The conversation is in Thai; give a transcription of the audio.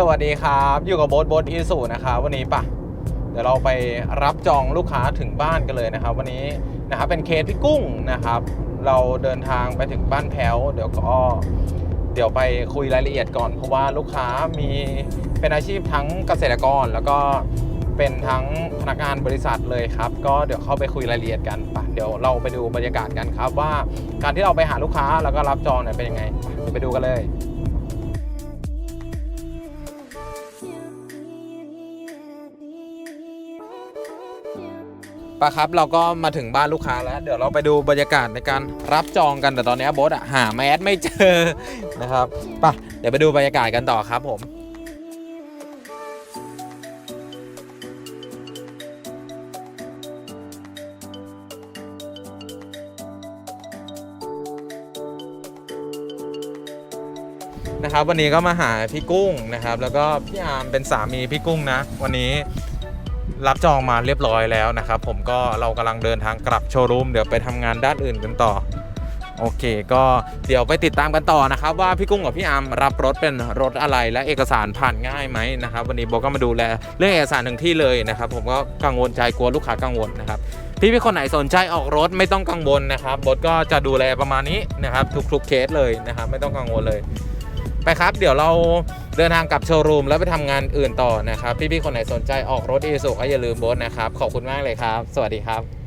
สวัสดีครับ อยู่กับโบ๊ทโบ๊ทอีสูนะครับวันนี้ปะเดี๋ยวเราไปรับจองลูกค้าถึงบ้านกันเลยนะครับ วันนี้นะครับเป็นเคสพี่กุ้งนะครับ เราเดินทางไปถึงบ้านแพ้วเดี๋ยวก็เดี๋ยวไปคุยรายละเอียดก่อน เพราะว่าลูกค้ามีเป็นอาชีพทั้งเกษตรกร แล้วก็เป็นทั้งพนักงานบริษัทเลยครับ ก็เดี๋ยวเข้าไปคุยรายละเอียดกันปะเดี๋ยวเราไปดูบรรยากาศกันครับ ว่าการที่เราไปหาลูกค้าแล้วก็รับจองเนี่ยเป็นยังไงไปเดี๋ยวไปดูกันเลย ปะครับเราก็มาถึงบ้านลูกค้าแล้ว เดี๋ยวเราไปดูบรรยากาศในการรับจองกันแต่ตอนนี้โบทอะหาแมสไม่เจอนะครับปะเดี๋ยวไปดูบรรยากาศกันต่อครับผมนะครับวันนี้ก็มาหาพี่กุ้งนะครับ แล้วก็พี่อาร์มเป็นสามีพี่กุ้งนะ วันนี้ รับจองมาเรียบร้อยแล้วนะครับ ผมก็เรากำลังเดินทางกลับโชว์รูมเดี๋ยวไปทำงานด้านอื่นกันต่อ โอเค ก็เดี๋ยวไปติดตามกันต่อนะครับ ว่าพี่กุ้งกับพี่อามรับรถเป็นรถอะไรและเอกสารผ่านง่ายไหมนะครับ วันนี้โบก็มาดูแลเรื่องเอกสารหนึ่งที่เลยนะครับ ผมก็กังวลใจกลัวลูกค้ากังวลนะครับพี่พี่ๆคนไหนสนใจออกรถไม่ต้องกังวลนะครับบดก็จะดูแลประมาณนี้นะครับ ทุกๆเคสเลยนะครับ ไม่ต้องกังวลเลย ไปครับ เดี๋ยวเราเดินทางกลับโชว์รูมแล้วไปทำงานอื่นต่อนะครับ พี่ๆคนไหนสนใจออกรถอีสุก็อย่าลืมโบสนะครับ ขอบคุณมากเลยครับ สวัสดีครับ